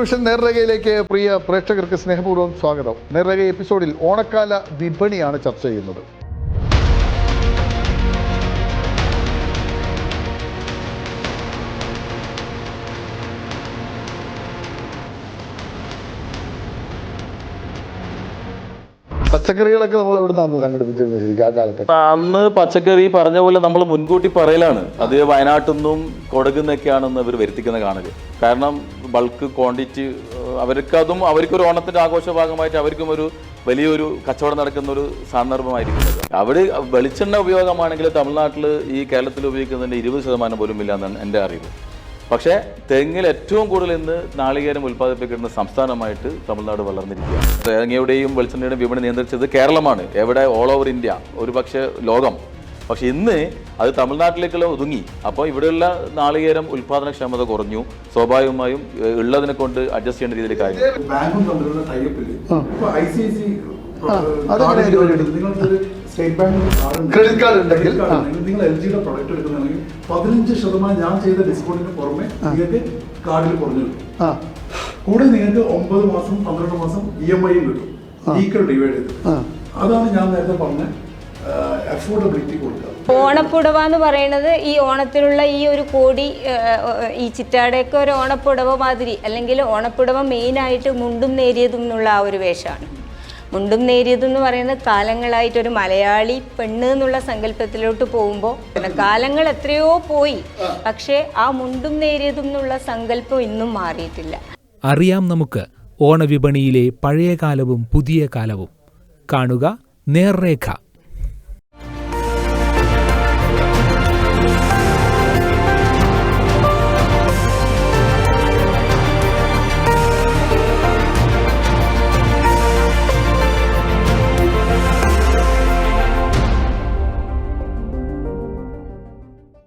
Vision നേർരേഖയിലേക്ക് പ്രിയ പ്രേക്ഷകർക്ക് സ്നേഹപൂർവം സ്വാഗതം. നേർരേഖ എപ്പിസോഡിൽ ഓണക്കാല വിപണിയാണ് ചർച്ച ചെയ്യുന്നത്. പച്ചക്കറികളൊക്കെ നമ്മൾ അന്ന് പച്ചക്കറി പറഞ്ഞ പോലെ നമ്മൾ മുൻകൂട്ടി പറയലാണ്. അത് വയനാട്ടിൽ നിന്നും കൊടകിൽ നിന്നൊക്കെയാണെന്ന് അവർ വരുത്തിക്കുന്ന കാണൽ. കാരണം ബൾക്ക് ക്വാണ്ടിറ്റി അവർക്ക് അതും അവർക്കൊരു ഓണത്തിന്റെ ആഘോഷ ഭാഗമായിട്ട് അവർക്കും ഒരു വലിയൊരു കച്ചവടം നടക്കുന്ന ഒരു സന്ദർഭമായിരിക്കുന്നത്. അവിടെ വെളിച്ചെണ്ണ ഉപയോഗമാണെങ്കിൽ തമിഴ്നാട്ടിൽ ഈ കേരളത്തിൽ ഉപയോഗിക്കുന്നതിന്റെ ഇരുപത് ശതമാനം പോലും ഇല്ല എന്നാണ് എന്റെ അറിവ്. പക്ഷേ തെങ്ങിൽ ഏറ്റവും കൂടുതൽ ഇന്ന് നാളികേരം ഉൽപ്പാദിപ്പിക്കുന്ന സംസ്ഥാനമായിട്ട് തമിഴ്നാട് വളർന്നിരിക്കുകയാണ്. തേങ്ങയുടെയും വെളിച്ചെണ്ണയുടെയും വിപണി നിയന്ത്രിച്ചത് കേരളമാണ്. എവിടെ? ഓൾ ഓവർ ഇന്ത്യ ഒരു പക്ഷേ ലോകം. പക്ഷേ ഇന്ന് അത് തമിഴ്നാട്ടിലേക്കുള്ള ഒതുങ്ങി. അപ്പോൾ ഇവിടെയുള്ള നാളികേരം ഉൽപ്പാദനക്ഷമത കുറഞ്ഞു. സ്വാഭാവികമായും ഉള്ളതിനെ കൊണ്ട് അഡ്ജസ്റ്റ് ചെയ്യേണ്ട രീതിയിൽ കാര്യം സ്റ്റേറ്റ് ബാങ്ക് ക്രെഡിറ്റ് കാർഡ് ഉണ്ടെങ്കിൽ, നിങ്ങൾ എൽ ജിയുടെ പ്രൊഡക്റ്റ് എടുക്കുന്നുണ്ടെങ്കിൽ പതിനഞ്ച് ശതമാനം ഞാൻ ചെയ്ത ഡിസ്കൗണ്ടിന് പുറമെ നിങ്ങൾക്ക് കാർഡിൽ കുറഞ്ഞു കിട്ടും. ആ. കൂടെ നിങ്ങൾക്ക് ഒമ്പത് മാസം പന്ത്രണ്ട് മാസം ഇ എം ഐയും കിട്ടും. ഈക്വൽ ഡിവൈഡ് ചെയ്ത്. അതാണ് ഞാൻ നേരത്തെ പറഞ്ഞ അഫോർഡബിലിറ്റി കൊടുക്കുക. ഓണപ്പുടവ എന്ന് പറയുന്നത് ഈ ഓണത്തിലുള്ള ഈ ഒരു കോടി ഈ ചിറ്റാടയൊക്കെ ഒരു ഓണപ്പുടവ മാതിരി അല്ലെങ്കിൽ ഓണപ്പുടവ മെയിനായിട്ട് മുണ്ടും നേരിയതും എന്നുള്ള ആ ഒരു വേഷമാണ്. മുണ്ടും നേരിയതെന്ന് എന്ന് പറയുന്നത് കാലങ്ങളായിട്ട് ഒരു മലയാളി പെണ്ണ് എന്നുള്ള സങ്കല്പത്തിലോട്ട് പോകുമ്പോൾ പിന്നെ കാലങ്ങൾ എത്രയോ പോയി. പക്ഷേ ആ മുണ്ടും നേരിയതും എന്നുള്ള സങ്കല്പം ഇന്നും മാറിയിട്ടില്ല. അറിയാം നമുക്ക് ഓണവിപണിയിലെ പഴയ കാലവും പുതിയ കാലവും കാണുക നേർരേഖ.